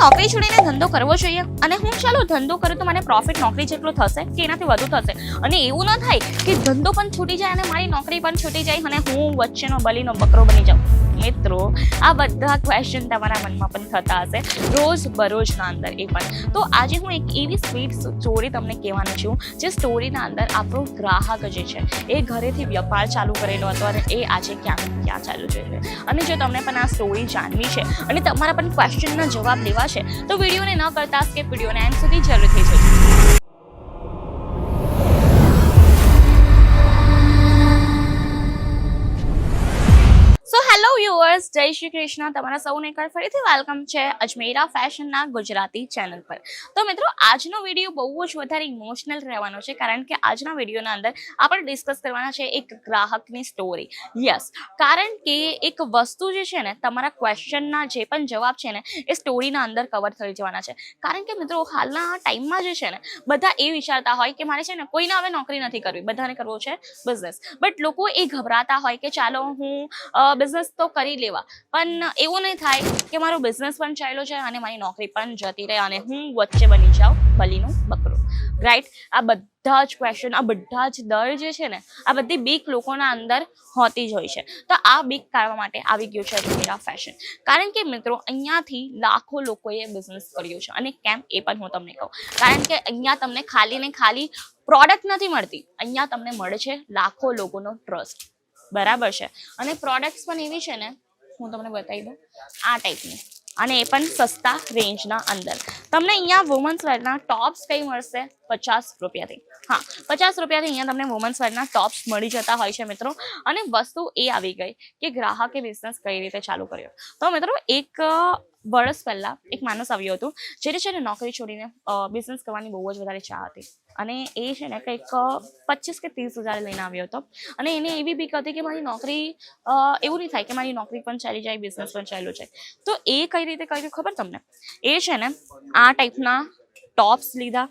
નોકરી છોડીને ધંધો કરવો જોઈએ? અને હું ચાલો ધંધો કરું તો મને પ્રોફિટ નોકરી જેટલો થશે કે એનાથી વધુ થશે? અને એવું ન થાય કે ધંધો પણ છૂટી જાય અને મારી નોકરી પણ છૂટી જાય અને હું વચ્ચેનો બલીનો બકરો બની જાઉં. મિત્રો, આ બધા ક્વેશ્ચન તમારા મનમાં પણ થતા હશે. રોજ બરોજના અંદર એ પણ. તો આજે હું એક એવી સ્વીટ સ્ટોરી તમને કહેવાની છું, જે સ્ટોરીના અંદર આપણો ગ્રાહક જે છે, એ ઘરેથી વ્યાપાર ચાલુ કરેલો હતો અને એ આજે ક્યાં ક્યાં ચાલુ છે. અને જો તમને પણ આ સ્ટોરી જાણવી છે, અને તમારા પણ ક્વેશ્ચનના જવાબ લેવા છે તો વિડીયોને ન કરતા સ્કીપ વિડીયોને એન્ડ સુધી જરૂરથી જોજો. જય શ્રી કૃષ્ણ. તમારા સૌને એકવાર ફરીથી વેલકમ છે અજમેરા ફેશનના ગુજરાતી ચેનલ પર. તો મિત્રો, આજનો વીડિયો બહુ જ વધારે ઇમોશનલ રહેવાનો છે કારણ કે આજના વિડીયોના અંદર આપણે ડિસ્કસ કરવાના છે એક ગ્રાહકની સ્ટોરી યસ કારણ કે એક વસ્તુ જે છે ને, તમારા ક્વેશ્ચનના જે પણ જવાબ છે ને, એ સ્ટોરીના અંદર કવર થઈ જવાના છે. કારણ કે મિત્રો, હાલના ટાઈમમાં જે છે ને, બધા એ વિચારતા હોય કે મારે છે ને, કોઈને હવે નોકરી નથી કરવી. બધાને કરવો છે બિઝનેસ બટ લોકો એ ગભરાતા હોય કે ચાલો હું બિઝનેસ તો કરી લેવા. પણ એવું નહીં થાય કે મારો બિઝનેસ પણ ચાલ્યો છે અને મારી નોકરી પણ જતી રહે અને હું વચ્ચે બની જાઉં બલીનું બકરું. રાઈટ આ બધા જ ક્વેશ્ચન આ બધા જ દર જે છે ને, આ બધી બીક લોકોના અંદર હોતી જ હોય છે. તો આ બીક કાઢવા માટે આવી ગયું છે અજમેરા ફેશન કારણ કે મિત્રો, અહીંયાથી લાખો લોકોએ બિઝનેસ કર્યો છે અને કેમ એ પણ હું તમને કહું. કારણ કે અહીંયા તમને ખાલી ને ખાલી પ્રોડક્ટ નથી મળતી. અહીંયા તમને મળે છે લાખો લોકોનો ટ્રસ્ટ બરાબર છે? અને પ્રોડક્ટ્સ પણ એવી છે ને હું તમને બતાવી દઉં. આ ટાઈપની અને એ પણ સસ્તા રેન્જના અંદર. તમને અહીંયા વુમન્સ વેરના ટોપ્સ કઈ મળશે? પચાસ રૂપિયાથી. હા, પચાસ રૂપિયાથી અહીંયા તમને વુમન્સ વેરના ટોપ્સ મળી જતા હોય છે મિત્રો. અને વસ્તુ એ આવી ગઈ કે ગ્રાહકે બિઝનેસ કઈ રીતે ચાલુ કર્યો. તો મિત્રો એક વર્ષ પહેલાં એક માણસ આવ્યો હતો જેને છે ને નોકરી છોડીને બિઝનેસ કરવાની બહુ જ વધારે ચાહ હતી. અને એ છે ને કંઈક પચીસ કે ત્રીસ હજાર લઈને આવ્યો હતો. અને એને એવી બીક હતી કે મારી નોકરી એવું નહીં થાય કે મારી નોકરી પણ ચાલી જાય બિઝનેસ પણ ચાલ્યો જાય. તો એ કઈ રીતે કર્યું ખબર તમને? એ છે ને આ ટાઈપના ટોપ્સ લીધા.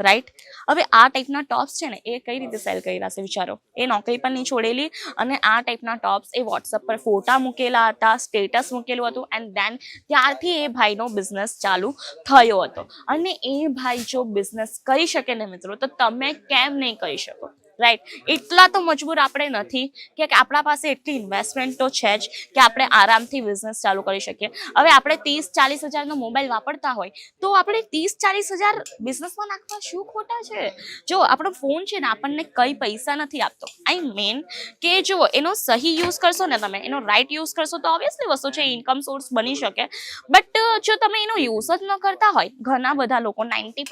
રાઈટ હવે આ ટાઈપના ટોપ્સ છે ને, એ કઈ રીતે સેલ કર્યા છે વિચારો? એ નોકરી પણ નહીં છોડેલી અને આ ટાઈપના ટોપ્સ એ વોટ્સઅપ પર ફોટા મૂકેલા હતા સ્ટેટસ મૂકેલું હતું એન્ડ દેન ત્યારથી એ ભાઈનો બિઝનેસ ચાલુ થયો હતો. અને એ ભાઈ જો બિઝનેસ કરી શકે ને મિત્રો, તો તમે કેમ નહીં કરી શકો? રાઈટ એટલા તો મજબૂર આપણે નથી કે આપણા પાસે એટલી ઇન્વેસ્ટમેન્ટ તો છે જ કે આપણે આરામથી બિઝનેસ ચાલુ કરી શકીએ. હવે આપણે ત્રીસ ચાલીસ હજારનો મોબાઈલ વાપરતા હોય તો આપણે ત્રીસ ચાલીસ હજાર બિઝનેસમાં નાખવા શું ખોટા છે? જો, આપણો ફોન છે ને આપણને કંઈ પૈસા નથી આપતો. આઈ મીન કે જો, એનો સહી યુઝ કરશો ને તમે, એનો રાઈટ યુઝ કરશો તો ઓબ્વિયસલી વસ્તુ છે ઇન્કમ સોર્સ બની શકે. બટ જો તમે એનો યુઝ જ ન કરતા હોય, ઘણા બધા લોકો નાઇન્ટી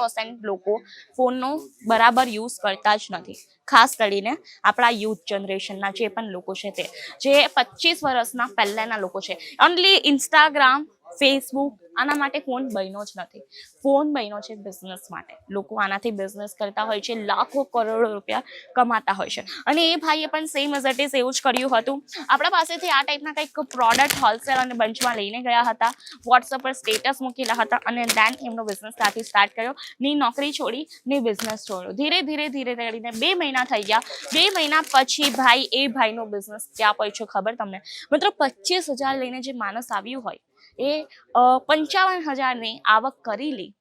લોકો ફોનનો બરાબર યુઝ કરતા જ નથી. ખાસ કરીને આપણા યુથ જનરેશનના જે પણ લોકો છે તે. જે પચીસ વર્ષના પહેલાંના લોકો છે. ઓનલી ઇન્સ્ટાગ્રામ ફેસબુક આના માટે ફોન બન્યો જ નથી. ફોન બન્યો છે બિઝનેસ માટે. લોકો આનાથી બિઝનેસ કરતા હોય છે, લાખો કરોડો રૂપિયા કમાતા હોય છે. અને એ ભાઈએ પણ સેમ એઝ ઇટ એવું જ કર્યું હતું. આપણા પાસેથી આ ટાઈપના કંઈક પ્રોડક્ટ હોલસેલ અને બંચમાં લઈને ગયા હતા. વોટ્સઅપ પર સ્ટેટસ મૂકેલા હતા અને દેન એમનો બિઝનેસ ત્યાંથી સ્ટાર્ટ કર્યો. ની નોકરી છોડી ને બિઝનેસ છોડ્યો. ધીરે ધીરે ધીરે કરીને બે મહિના થઈ ગયા. બે મહિના પછી ભાઈ એ ભાઈનો બિઝનેસ ક્યાં પહોંચ્યો ખબર તમને? મિત્રો પચીસ હજાર લઈને જે માણસ આવ્યું હોય એ પંચાવન હજારની આવક કરી લી.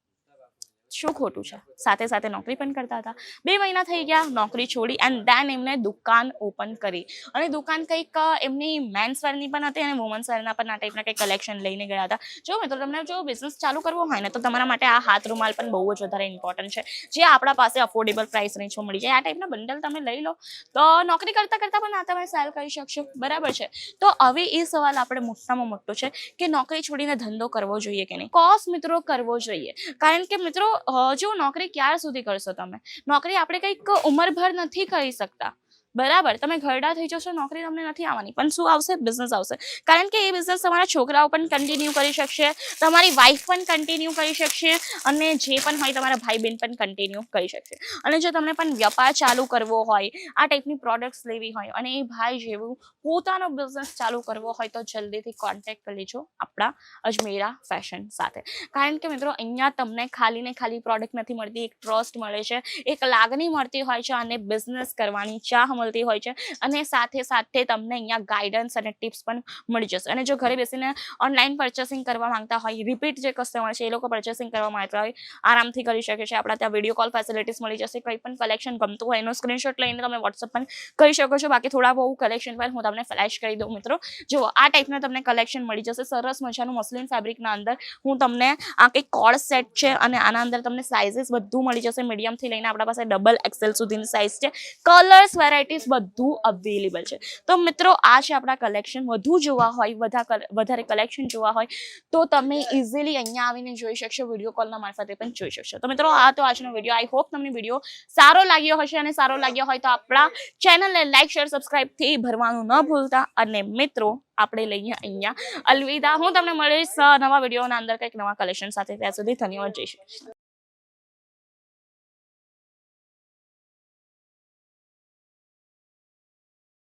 શું ખોટું છે? સાથે સાથે નોકરી પણ કરતા હતા. બે મહિના થઈ ગયા, નોકરી છોડી એન્ડ દેન એમને દુકાન ઓપન કરી. અને દુકાન કંઈક એમની મેન્સ વેરની પણ હતી અને વુમન્સ વેરના પણ આ ટાઈપના કંઈક કલેક્શન લઈને ગયા હતા. જો મિત્રો, તમને જો બિઝનેસ ચાલુ કરવો હોય ને, તો તમારા માટે આ હાથ રૂમાલ પણ બહુ જ વધારે ઇમ્પોર્ટન્ટ છે. જે આપણા પાસે અફોર્ડેબલ પ્રાઇસ રેન્જમાં મળી જાય, આ ટાઈપના બંડલ તમે લઈ લો. તો નોકરી કરતા કરતા પણ આ તમે સેલ કરી શકશો. બરાબર છે? તો હવે એ સવાલ આપણે મોટામાં મોટો છે કે નોકરી છોડીને ધંધો કરવો જોઈએ કે નહીં? કોસ મિત્રો કરવો જોઈએ. કારણ કે મિત્રો અ, જો નોકરી ક્યાર સુધી કરશો તમે? નોકરી આપણે કંઈક ઉંમરભર નથી કરી શકતા. બરાબર, તમે ઘરડા થઈ જશો, નોકરી તમને નથી આવવાની, પણ શું આવશે? બિઝનેસ આવશે. કારણ કે એ બિઝનેસ તમારા છોકરાઓ પણ કન્ટિન્યુ કરી શકશે, તમારી વાઈફ પણ કન્ટિન્યુ કરી શકશે, અને જે પણ હોય તમારા ભાઈ બહેન પણ કન્ટિન્યુ કરી શકશે. અને જો તમને પણ વ્યાપાર ચાલુ કરવો હોય, આ ટાઈપની પ્રોડક્ટ્સ લેવી હોય, અને એ ભાઈ જેવું પોતાનો બિઝનેસ ચાલુ કરવો હોય, તો જલ્દીથી કોન્ટેક્ટ કરી લેજો આપણા અજમેરા ફેશન સાથે. કારણ કે મિત્રો, અહીંયા તમને ખાલી ને ખાલી પ્રોડક્ટ નથી મળતી, એક ટ્રસ્ટ મળે છે, એક લાગણી મળતી હોય છે, અને બિઝનેસ કરવાની ચાહ મળતી હોય છે અને સાથે સાથે તમને અહીંયા ગાઈડન્સ અને ટિપ્સ પણ મળી જશે. અને જો ઘરે બેસીને ઓનલાઈન પર્ચેસિંગ કરવા માંગતા હોય રિપીટ જે કસ્ટમર છે એ લોકો પર્ચેસિંગ કરવા માંગતા હોય, આરામથી કરી શકે છે. આપણા ત્યાં વીડિયો કોલ ફેસિલિટીસ મળી જશે. કંઈ પણ કલેક્શન ગમતું હોય, એનો સ્ક્રીનશોટ લઈને તમે વોટ્સઅપ પણ કરી શકો છો. બાકી થોડા બહુ કલેક્શન પણ હું તમને ફ્લેશ કરી દઉં મિત્રો. જુઓ આ ટાઈપના તમને કલેક્શન મળી જશે. સરસ મજાનું મસલિન ફેબ્રિકના અંદર હું તમને આ કંઈક કોડ સેટ છે અને આના અંદર તમને સાઇઝીસ બધું મળી જશે. મીડિયમથી લઈને આપણા પાસે ડબલ એક્સેલ સુધીની સાઇઝ છે. કલર્સ વેરાયટીઝ બધું અવેલેબલ છે. તો મિત્રો આ છે આપણા કલેક્શન વધુ જોવા હોય વધારે કલેક્શન જોવા હોય તો તમે ઇઝીલી અહીંયા આવીને જોઈ શકશો વીડિયો કોલના મારફતે પણ જોઈ શકશો. તો મિત્રો આ તો આજનો વીડિયો આઈ હોપ તમને વીડિયો સારો લાગ્યો હશે અને સારો લાગ્યો હોય તો આપણા ચેનલને લાઈક શેર સબસ્ક્રાઈબથી ભરવાનું ન ભૂલતા. અને મિત્રો આપણે લઈએ અહીંયા. અલવિદા હું તમને મળીશ નવા વિડીયોના અંદર કંઈક નવા કલેક્શન સાથે. ત્યાં સુધી ધન્યવાદ કૃષ્ણ.